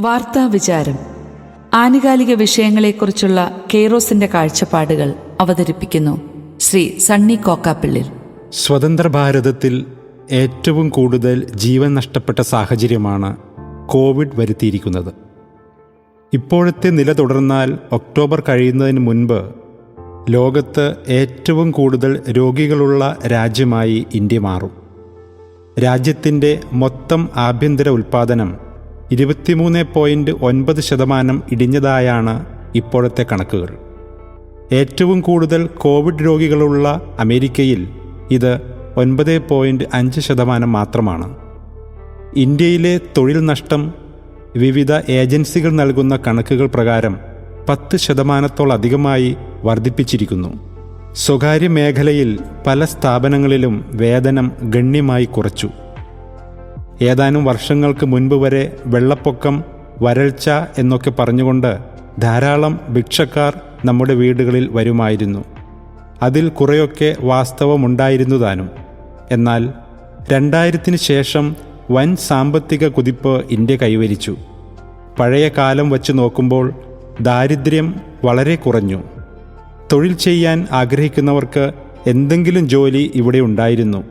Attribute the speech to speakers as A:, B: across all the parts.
A: വാർത്താ വിചാരം ആനുകാലിക വിഷയങ്ങളെക്കുറിച്ചുള്ള കെയ്റോസിന്റെ കാഴ്ചപ്പാടുകൾ അവതരിപ്പിക്കുന്നു ശ്രീ സണ്ണി കോക്കാപ്പിള്ളിൽ.
B: സ്വതന്ത്ര ഭാരതത്തിൽ ഏറ്റവും കൂടുതൽ ജീവൻ നഷ്ടപ്പെട്ട സാഹചര്യമാണ് കോവിഡ് വരുത്തിയിരിക്കുന്നത്. ഇപ്പോഴത്തെ നില തുടർന്നാൽ ഒക്ടോബർ കഴിയുന്നതിന് മുൻപ് ലോകത്ത് ഏറ്റവും കൂടുതൽ രോഗികളുള്ള രാജ്യമായി ഇന്ത്യ മാറും. രാജ്യത്തിന്റെ മൊത്തം ആഭ്യന്തര ഉൽപ്പാദനം ഇരുപത്തിമൂന്ന് പോയിന്റ് ഒൻപത് ശതമാനം ഇടിഞ്ഞതായാണ് ഇപ്പോഴത്തെ കണക്കുകൾ. ഏറ്റവും കൂടുതൽ കോവിഡ് രോഗികളുള്ള അമേരിക്കയിൽ ഇത് ഒൻപത് പോയിന്റ് അഞ്ച് ശതമാനം മാത്രമാണ്. ഇന്ത്യയിലെ തൊഴിൽ നഷ്ടം വിവിധ ഏജൻസികൾ നൽകുന്ന കണക്കുകൾ പ്രകാരം പത്ത് ശതമാനത്തോളധികമായി വർദ്ധിപ്പിച്ചിരിക്കുന്നു. സ്വകാര്യ മേഖലയിൽ പല സ്ഥാപനങ്ങളിലും വേതനം ഗണ്യമായി കുറച്ചു. ഏതാനും വർഷങ്ങൾക്ക് മുൻപ് വരെ വെള്ളപ്പൊക്കം വരൾച്ച എന്നൊക്കെ പറഞ്ഞുകൊണ്ട് ധാരാളം ഭിക്ഷക്കാർ നമ്മുടെ വീടുകളിൽ വരുമായിരുന്നു. അതിൽ കുറേയൊക്കെ വാസ്തവമുണ്ടായിരുന്നു താനും എന്നാൽ രണ്ടായിരത്തിന് ശേഷം വൻ സാമ്പത്തിക കുതിപ്പ് ഇന്ത്യ കൈവരിച്ചു. പഴയ കാലം വച്ച് നോക്കുമ്പോൾ ദാരിദ്ര്യം വളരെ കുറഞ്ഞു. തൊഴിൽ ചെയ്യാൻ ആഗ്രഹിക്കുന്നവർക്ക് എന്തെങ്കിലും ജോലി ഇവിടെ ഉണ്ടായിരുന്നു.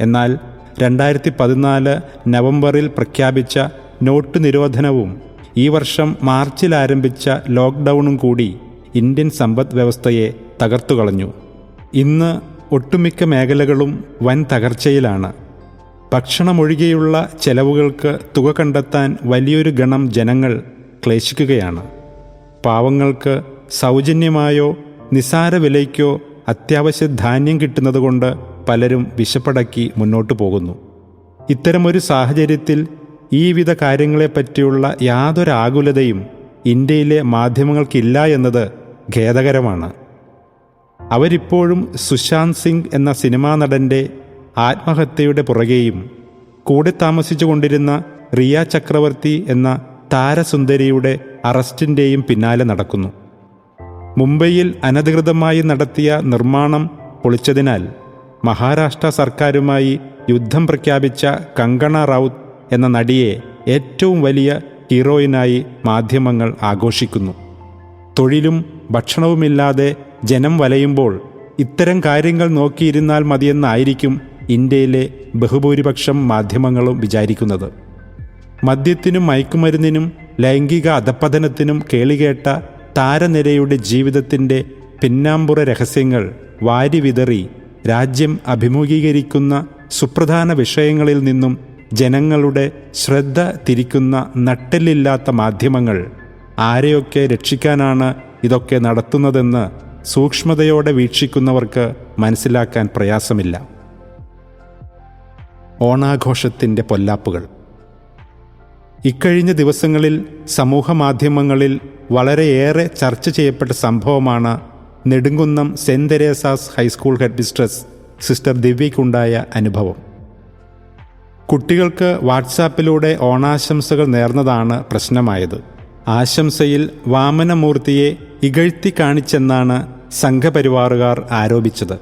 B: എന്നാൽ രണ്ടായിരത്തി പതിനാല് നവംബറിൽ പ്രഖ്യാപിച്ച നോട്ട് നിരോധനവും ഈ വർഷം മാർച്ചിൽ ആരംഭിച്ച ലോക്ക്ഡൗണും കൂടി ഇന്ത്യൻ സമ്പദ് വ്യവസ്ഥയെ തകർത്തുകളഞ്ഞു ഇന്ന് ഒട്ടുമിക്ക മേഖലകളും വൻ തകർച്ചയിലാണ്. ഭക്ഷണമൊഴികെയുള്ള ചെലവുകൾക്ക് തുക കണ്ടെത്താൻ വലിയൊരു ഗണം ജനങ്ങൾ ക്ലേശിക്കുകയാണ്. പാവങ്ങൾക്ക് സൗജന്യമായോ നിസാര വിലയ്ക്കോ അത്യാവശ്യ ധാന്യം കിട്ടുന്നതുകൊണ്ട് പലരും വിശപ്പടക്കി മുന്നോട്ടു പോകുന്നു. ഇത്തരമൊരു സാഹചര്യത്തിൽ ഈ വിധ കാര്യങ്ങളെപ്പറ്റിയുള്ള യാതൊരു ആകുലതയും ഇന്ത്യയിലെ മാധ്യമങ്ങൾക്കില്ല എന്നത് ഖേദകരമാണ്. അവരിപ്പോഴും സുശാന്ത് സിംഗ് എന്ന സിനിമാ നടന്റെ ആത്മഹത്യയുടെ പുറകെയും കൂടെ താമസിച്ചുകൊണ്ടിരുന്ന റിയ ചക്രവർത്തി എന്ന താരസുന്ദരിയുടെ അറസ്റ്റിന്റെയും പിന്നാലെ നടക്കുന്നു. മുംബൈയിൽ അനധികൃതമായി നടത്തിയ നിർമ്മാണം പൊളിച്ചതിനാൽ മഹാരാഷ്ട്ര സർക്കാരുമായി യുദ്ധം പ്രഖ്യാപിച്ച കങ്കണ റൌത്ത് എന്ന നടിയെ ഏറ്റവും വലിയ ഹീറോയിനായി മാധ്യമങ്ങൾ ആഘോഷിക്കുന്നു. തൊഴിലും ഭക്ഷണവുമില്ലാതെ ജനം വലയുമ്പോൾ ഇത്തരം കാര്യങ്ങൾ നോക്കിയിരുന്നാൽ മതിയെന്നായിരിക്കും ഇന്ത്യയിലെ ബഹുഭൂരിപക്ഷം മാധ്യമങ്ങളും വിചാരിക്കുന്നത്. മദ്യത്തിനും മയക്കുമരുന്നിനും ലൈംഗിക അധപ്പതനത്തിനും കേളികേട്ട താരനിരയുടെ ജീവിതത്തിന്റെ പിന്നാമ്പുറ രഹസ്യങ്ങൾ വാരിവിതറി രാജ്യം അഭിമുഖീകരിക്കുന്ന സുപ്രധാന വിഷയങ്ങളിൽ നിന്നും ജനങ്ങളുടെ ശ്രദ്ധ തിരിക്കുന്ന നട്ടെല്ലില്ലാത്ത മാധ്യമങ്ങൾ ആരെയൊക്കെ രക്ഷിക്കാനാണ് ഇതൊക്കെ നടത്തുന്നതെന്ന് സൂക്ഷ്മതയോടെ വീക്ഷിക്കുന്നവർക്ക് മനസ്സിലാക്കാൻ പ്രയാസമില്ല. ഓണാഘോഷത്തിന്റെ പൊല്ലാപ്പുകൾ. ഇക്കഴിഞ്ഞ ദിവസങ്ങളിൽ സമൂഹമാധ്യമങ്ങളിൽ വളരെയേറെ ചർച്ച ചെയ്യപ്പെട്ട സംഭവമാണ് Nedumkunnam saint Teresa's high school head mistress sister ദിവ്യയ്ക്കുണ്ടായ അനുഭവം. കുട്ടികൾക്ക് വാട്സാപ്പിലൂടെ ഓണാശംസകൾ നേർന്നതാണ് പ്രശ്നമായത്. ആശംസയിൽ വാമനമൂർത്തിയെ ഇകഴ്ത്തി കാണിച്ചെന്നാണ് സംഘപരിവാറുകാർ ആരോപിച്ചത്.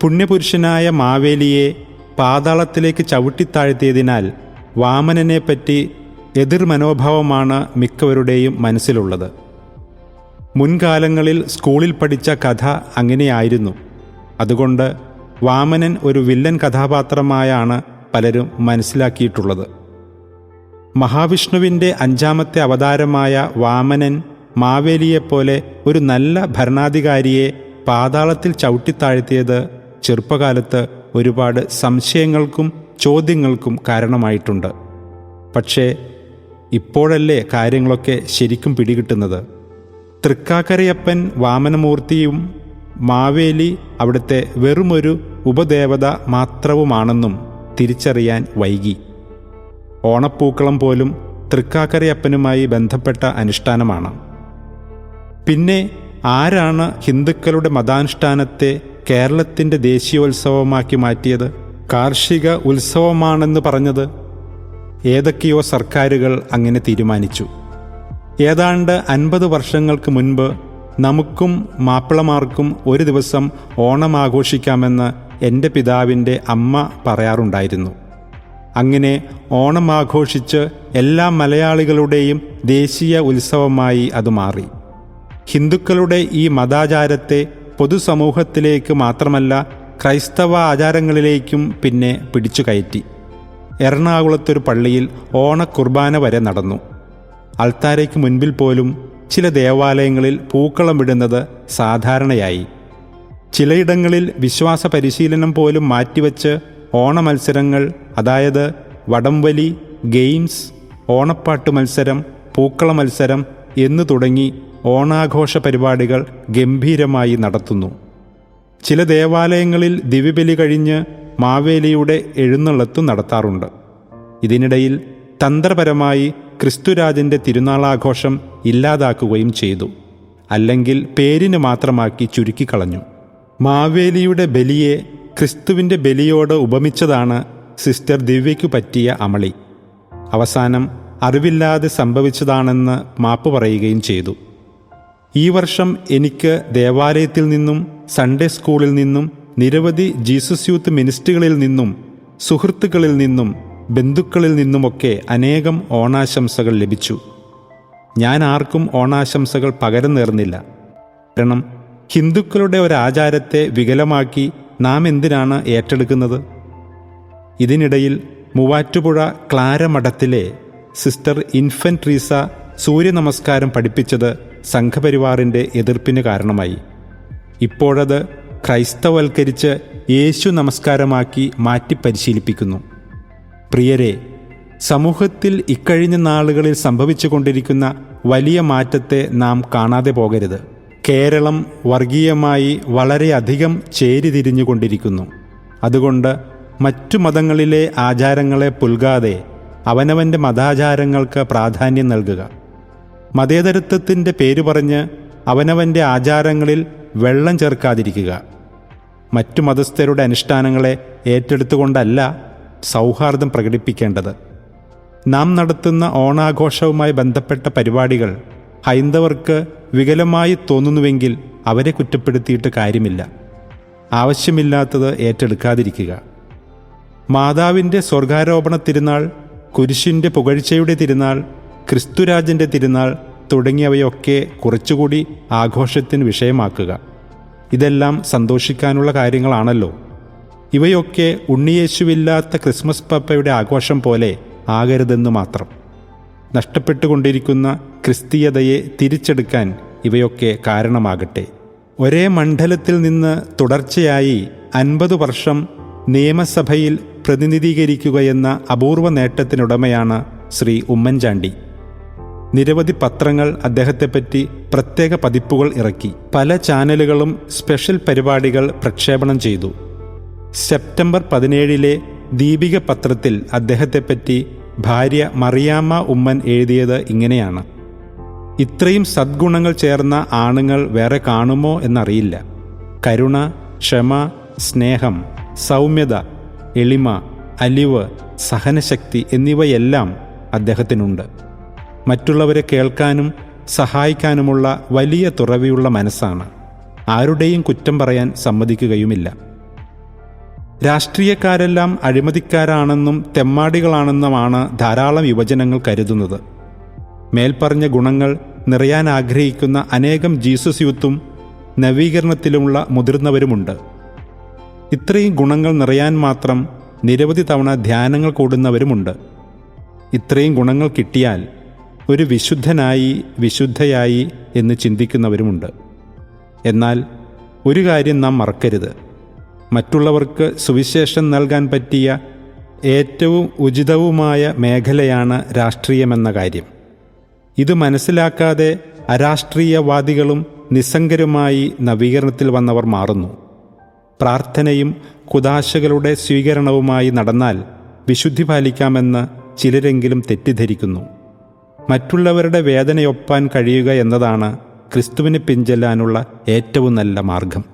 B: പുണ്യപുരുഷനായ മാവേലിയെ പാതാളത്തിലേക്ക് ചവിട്ടിത്താഴ്ത്തിയതിനാൽ വാമനനെപ്പറ്റി എതിർ മനോഭാവമാണ് മിക്കവരുടെയും മനസ്സിലുള്ളത്. മുൻകാലങ്ങളിൽ സ്കൂളിൽ പഠിച്ച കഥ അങ്ങനെയായിരുന്നു. അതുകൊണ്ട് വാമനൻ ഒരു വില്ലൻ കഥാപാത്രമായാണ് പലരും മനസ്സിലാക്കിയിട്ടുള്ളത്. മഹാവിഷ്ണുവിന്റെ അഞ്ചാമത്തെ അവതാരമായ വാമനൻ മാവേലിയെപ്പോലെ ഒരു നല്ല ഭരണാധികാരിയെ പാതാളത്തിൽ ചവിട്ടിത്താഴ്ത്തിയത് ചെറുപ്പകാലത്ത് ഒരുപാട് സംശയങ്ങൾക്കും ചോദ്യങ്ങൾക്കും കാരണമായിട്ടുണ്ട്. പക്ഷേ ഇപ്പോഴല്ലേ കാര്യങ്ങളൊക്കെ ശരിക്കും പിടികിട്ടുന്നത്? തൃക്കാക്കരയപ്പൻ വാമനമൂർത്തിയും മാവേലി അവിടുത്തെ വെറുമൊരു ഉപദേവത മാത്രവുമാണെന്നും തിരിച്ചറിയാൻ വൈകി. ഓണപ്പൂക്കളം പോലും തൃക്കാക്കരയപ്പനുമായി ബന്ധപ്പെട്ട അനുഷ്ഠാനമാണ്. പിന്നെ ആരാണ് ഹിന്ദുക്കളുടെ മതാനുഷ്ഠാനത്തെ കേരളത്തിന്റെ ദേശീയോത്സവമാക്കി മാറ്റിയത്? കാർഷിക ഉത്സവമാണെന്ന് പറഞ്ഞത് ഏതൊക്കെയോ സർക്കാരുകൾ അങ്ങനെ തീരുമാനിച്ചു. ഏതാണ്ട് അൻപത് വർഷങ്ങൾക്ക് മുൻപ് നമുക്കും മാപ്പിളമാർക്കും ഒരു ദിവസം ഓണം ആഘോഷിക്കാമെന്ന് എന്റെ പിതാവിന്റെ അമ്മ പറയാറുണ്ടായിരുന്നു. അങ്ങനെ ഓണം ആഘോഷിച്ച് എല്ലാ മലയാളികളുടെയും ദേശീയ ഉത്സവമായി അത് മാറി. ഹിന്ദുക്കളുടെ ഈ മതാചാരത്തെ പൊതുസമൂഹത്തിലേക്ക് മാത്രമല്ല ക്രൈസ്തവ ആചാരങ്ങളിലേക്കും പിന്നെ പിടിച്ചു കയറ്റി എറണാകുളത്തൊരു പള്ളിയിൽ ഓണക്കുർബാന വരെ നടന്നു. അൾത്താരയ്ക്ക് മുൻപിൽ പോലും ചില ദേവാലയങ്ങളിൽ പൂക്കളം ഇടുന്നത് സാധാരണയായി. ചിലയിടങ്ങളിൽ വിശ്വാസ പരിശീലനം പോലും മാറ്റിവെച്ച് ഓണമത്സരങ്ങൾ അതായത് വടംവലി ഗെയിംസ് ഓണപ്പാട്ട് മത്സരം പൂക്കള മത്സരം എന്നു തുടങ്ങി ഓണാഘോഷ പരിപാടികൾ ഗംഭീരമായി നടത്തുന്നു. ചില ദേവാലയങ്ങളിൽ ദിവ്യബലി കഴിഞ്ഞ് മാവേലിയുടെ എഴുന്നള്ളത്ത് നടത്താറുണ്ട്. ഇതിനിടയിൽ തന്ത്രപരമായി ക്രിസ്തുരാജന്റെ തിരുനാളാഘോഷം ഇല്ലാതാക്കുകയും ചെയ്തു. അല്ലെങ്കിൽ പേരിന് മാത്രമാക്കി ചുരുക്കിക്കളഞ്ഞു. മാവേലിയുടെ ബലിയെ ക്രിസ്തുവിന്റെ ബലിയോട് ഉപമിച്ചതാണ് സിസ്റ്റർ ദിവ്യയ്ക്കു പറ്റിയ അമളി. അവസാനം അറിവില്ലാതെ സംഭവിച്ചതാണെന്ന് മാപ്പ് പറയുകയും ചെയ്തു. ഈ വർഷം എനിക്ക് ദേവാലയത്തിൽ നിന്നും സൺഡേ സ്കൂളിൽ നിന്നും നിരവധി ജീസസ് യൂത്ത് മിനിസ്റ്റുകളിൽ നിന്നും സുഹൃത്തുക്കളിൽ നിന്നും ബന്ധുക്കളിൽ നിന്നുമൊക്കെ അനേകം ഓണാശംസകൾ ലഭിച്ചു. ഞാൻ ആർക്കും ഓണാശംസകൾ പകരം നേർന്നില്ല. കാരണം ഹിന്ദുക്കളുടെ ഒരാചാരത്തെ വികലമാക്കി നാം എന്തിനാണ് ഏറ്റെടുക്കുന്നത്? ഇതിനിടയിൽ മൂവാറ്റുപുഴ ക്ലാരമഠത്തിലെ സിസ്റ്റർ ഇൻഫൻട്രീസ സൂര്യ നമസ്കാരം പഠിപ്പിച്ചത് സംഘപരിവാറിന്റെ എതിർപ്പിന് കാരണമായി. ഇപ്പോഴത് ക്രൈസ്തവൽക്കരിച്ച് യേശു നമസ്കാരമാക്കി മാറ്റി പരിശീലിപ്പിക്കുന്നു. പ്രിയരെ സമൂഹത്തിൽ ഇക്കഴിഞ്ഞ നാളുകളിൽ സംഭവിച്ചുകൊണ്ടിരിക്കുന്ന വലിയ മാറ്റത്തെ നാം കാണാതെ പോകരുത്. കേരളം വർഗീയമായി വളരെയധികം ചേരിതിരിഞ്ഞുകൊണ്ടിരിക്കുന്നു. അതുകൊണ്ട് മറ്റു മതങ്ങളിലെ ആചാരങ്ങളെ പുൽകാതെ അവനവന്റെ മതാചാരങ്ങൾക്ക് പ്രാധാന്യം നൽകുക. മതേതരത്വത്തിന്റെ പേര് പറഞ്ഞ് അവനവന്റെ ആചാരങ്ങളിൽ വെള്ളം ചേർക്കാതിരിക്കുക. മറ്റു മതസ്ഥരുടെ അനുഷ്ഠാനങ്ങളെ ഏറ്റെടുത്തുകൊണ്ടല്ല സൗഹാർദ്ദം പ്രകടിപ്പിക്കേണ്ടത്. നാം നടത്തുന്ന ഓണാഘോഷവുമായി ബന്ധപ്പെട്ട പരിപാടികൾ ഹൈന്ദവർക്ക് വികലമായി തോന്നുന്നുവെങ്കിൽ അവരെ കുറ്റപ്പെടുത്തിയിട്ട് കാര്യമില്ല. ആവശ്യമില്ലാത്തത് ഏറ്റെടുക്കാതിരിക്കുക. മാതാവിന്റെ സ്വർഗാരോപണ തിരുനാൾ കുരിശിന്റെ പുകഴ്ചയുടെ തിരുനാൾ ക്രിസ്തുരാജന്റെ തിരുനാൾ തുടങ്ങിയവയൊക്കെ കുറച്ചുകൂടി ആഘോഷത്തിന് വിഷയമാക്കുക. ഇതെല്ലാം സന്തോഷിക്കാനുള്ള കാര്യങ്ങളാണല്ലോ. ഇവയൊക്കെ ഉണ്ണിയേശുവില്ലാത്ത ക്രിസ്മസ് പപ്പയുടെ ആഘോഷം പോലെ ആകരുതെന്ന് മാത്രം. നഷ്ടപ്പെട്ടുകൊണ്ടിരിക്കുന്ന ക്രിസ്തീയതയെ തിരിച്ചെടുക്കാൻ ഇവയൊക്കെ കാരണമാകട്ടെ. ഒരേ മണ്ഡലത്തിൽ നിന്ന് തുടർച്ചയായി അൻപത് വർഷം നിയമസഭയിൽ പ്രതിനിധീകരിക്കുകയെന്ന അപൂർവ നേട്ടത്തിനുടമയാണ് ശ്രീ ഉമ്മൻചാണ്ടി. നിരവധി പത്രങ്ങൾ അദ്ദേഹത്തെപ്പറ്റി പ്രത്യേക പതിപ്പുകൾ ഇറക്കി. പല ചാനലുകളും സ്പെഷ്യൽ പരിപാടികൾ പ്രക്ഷേപണം ചെയ്തു. സെപ്റ്റംബർ പതിനേഴിലെ ദീപിക പത്രത്തിൽ അദ്ദേഹത്തെപ്പറ്റി ഭാര്യ മറിയാമ്മ ഉമ്മൻ എഴുതിയത് ഇങ്ങനെയാണ്. ഇത്രയും സദ്ഗുണങ്ങൾ ചേർന്ന ആണുങ്ങൾ വേറെ കാണുമോ എന്നറിയില്ല. കരുണ ക്ഷമ സ്നേഹം സൗമ്യത എളിമ അലിവ് സഹനശക്തി എന്നിവയെല്ലാം അദ്ദേഹത്തിനുണ്ട്. മറ്റുള്ളവരെ കേൾക്കാനും സഹായിക്കാനുമുള്ള വലിയ തുറവിയുള്ള മനസ്സാണ്. ആരുടെയും കുറ്റം പറയാൻ സമ്മതിക്കുകയുമില്ല. രാഷ്ട്രീയക്കാരെല്ലാം അഴിമതിക്കാരാണെന്നും തെമ്മാടികളാണെന്നുമാണ് ധാരാളം യുവജനങ്ങൾ കരുതുന്നത്. മേൽപ്പറഞ്ഞ ഗുണങ്ങൾ നിറയാൻ ആഗ്രഹിക്കുന്ന അനേകം ജീസസ് യൂത്തും നവീകരണത്തിലുമുള്ള മുതിർന്നവരുമുണ്ട്. ഇത്രയും ഗുണങ്ങൾ നിറയാൻ മാത്രം നിരവധി തവണ ധ്യാനങ്ങൾ കൂടുന്നവരുമുണ്ട്. ഇത്രയും ഗുണങ്ങൾ കിട്ടിയാൽ ഒരു വിശുദ്ധനായി വിശുദ്ധയായി എന്ന് ചിന്തിക്കുന്നവരുമുണ്ട്. എന്നാൽ ഒരു കാര്യം നാം മറക്കരുത്. മറ്റുള്ളവർക്ക് സുവിശേഷം നൽകാൻ പറ്റിയ ഏറ്റവും ഉചിതവുമായ മേഖലയാണ് രാഷ്ട്രീയമെന്ന കാര്യം. ഇത് മനസ്സിലാക്കാതെ അരാഷ്ട്രീയവാദികളും നിസ്സംഗരുമായി നവീകരണത്തിൽ വന്നവർ മാറുന്നു. പ്രാർത്ഥനയും കുദാശകളുടെ സ്വീകരണവുമായി നടന്നാൽ വിശുദ്ധി പാലിക്കാമെന്ന് ചിലരെങ്കിലും തെറ്റിദ്ധരിക്കുന്നു. മറ്റുള്ളവരുടെ വേദനയൊപ്പാൻ കഴിയുക എന്നതാണ് ക്രിസ്തുവിനെ പിഞ്ചെല്ലാനുള്ള ഏറ്റവും നല്ല മാർഗം.